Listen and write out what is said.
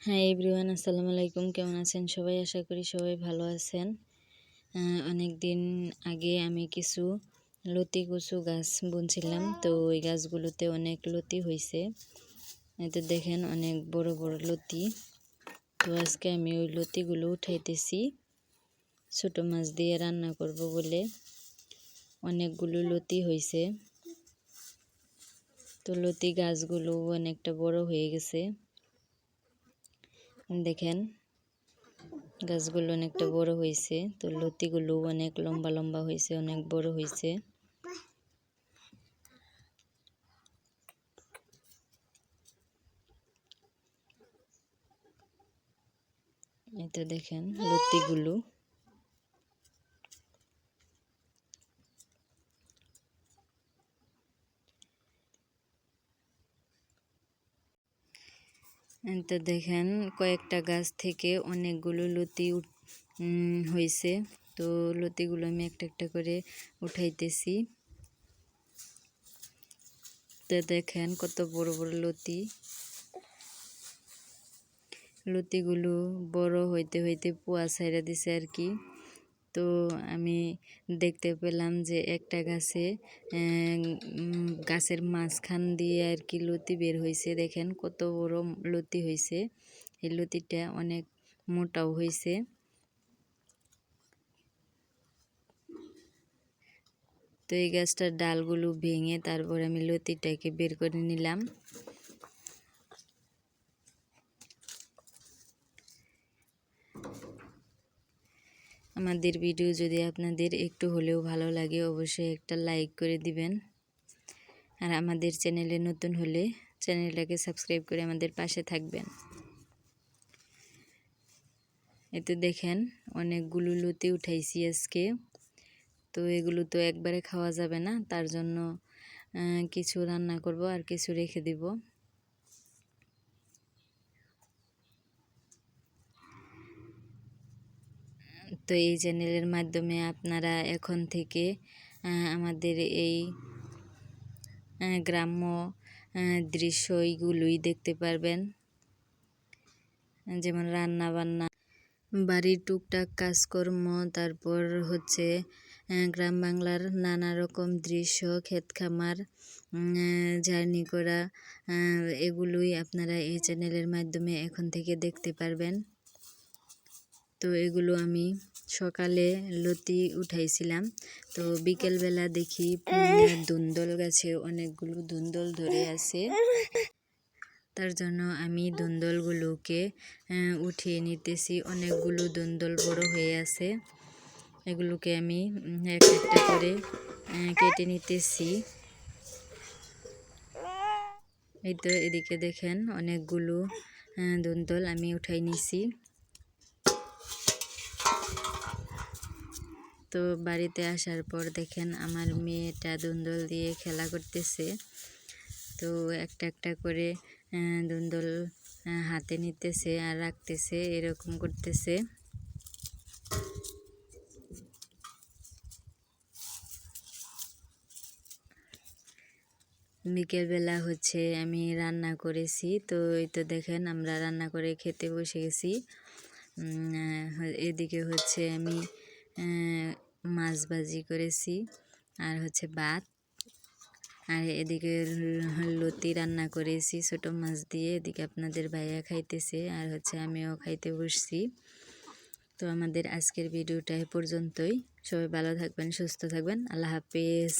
হ্যাঁ এভরিওয়ান আসসালামু আলাইকুম। কেমন আছেন সবাই? আশা করি সবাই ভালো আছেন। অনেক দিন আগে আমি কিছু লতি কচু গাছ বুনছিলাম। তো ওই গাছগুলোতে অনেক লতি হয়েছে এতে দেখেন, অনেক বড় বড় লতি। তো আজকে আমি ওই লতিগুলো উঠাইতেছি। ছোটো মাছ দিয়ে রান্না করব বলে অনেকগুলো লতি হয়েছে তো লতি গাছগুলো অনেকটা বড় হয়ে গেছে। দেখেন, গাছগুলো অনেকটা বড় হয়েছে, তো লতিগুলো অনেক লম্বা লম্বা হয়েছে, অনেক বড় হয়েছে। এটা দেখেন লতিগুলো। তো দেখেন, কয়েকটা গাছ থেকে অনেকগুলো লতি হয়েছে তো লতিগুলো আমি একটা একটা করে উঠাইতেছি। তো দেখেন কত বড় বড় লতি। লতিগুলো বড় হইতে হইতে পোয়া ছাইড়া দিছে আর কি। তো আমি দেখতে পেলাম যে একটা গাছে গাছের মাঝখান দিয়ে আর কি লতি বের হয়েছে দেখেন কত বড় লতি হয়েছে এই লতিটা অনেক মোটাও হয়েছে তো এই গাছটার ডালগুলো ভেঙে তারপর আমি লতিটাকে বের করে নিলাম। আমাদের ভিডিও যদি আপনাদের একটু হলেও ভালো লাগে, অবশ্যই একটা লাইক করে দিবেন। আর আমাদের চ্যানেলে নতুন হলে চ্যানেলটাকে সাবস্ক্রাইব করে আমাদের পাশে থাকবেন। এতে দেখেন, অনেকগুলো লতি উঠাইছি আজকে। তো এগুলো তো একবারে খাওয়া যাবে না, তার জন্য কিছু রান্না করব আর কিছু রেখে দিব। তো এই চ্যানেলের মাধ্যমে আপনারা এখন থেকে আমাদের এই গ্রাম্য দৃশ্য এইগুলোই দেখতে পারবেন। যেমন রান্না বান্না বাড়ির টুকটাক কাজকর্ম, তারপর হচ্ছে গ্রাম বাংলার নানা রকম দৃশ্য, ক্ষেত খামার জার্নি করা এগুলোই আপনারা এই চ্যানেলের মাধ্যমে এখন থেকে দেখতে পারবেন। তো এগুলো আমি সকালে লতি উঠাইছিলাম। তো বিকেলবেলা দেখি দুন্দল গাছে অনেকগুলো দুন্দল ধরে আছে। তার জন্য আমি দুন্দলগুলোকে উঠিয়ে নিতেছি। অনেকগুলো দুন্দল বড় হয়ে আছে। এগুলোকে আমি এক একটা করে কেটে নিতেছি। এই তো এদিকে দেখেন অনেকগুলো দুন্দল আমি উঠাই নিছি। তো বাড়িতে আসার পর দেখেন আমার মেয়েটা দুন্দল দিয়ে খেলা করতেছে। তো একটা একটা করে দুন্দল হাতে নিতেছে আর রাখতেছে, এরকম করতেছে। বিকেলবেলা হচ্ছে আমি রান্না করেছি। তো এই তো দেখেন আমরা রান্না করে খেতে বসে গেছি। এদিকে হচ্ছে আমি মাছ ভাজি করেছি, আর হচ্ছে ভাত। আর এদিকে লতি রান্না করেছি ছোট মাছ দিয়ে, এদিকে আপনাদের ভাইয়া খাইতেছে, আর হচ্ছে আমিও খাইতে বসছি। তো আমাদের আজকের ভিডিওটা এ পর্যন্তই। সবাই ভালো থাকবেন, সুস্থ থাকবেন। আল্লাহ হাফিজ।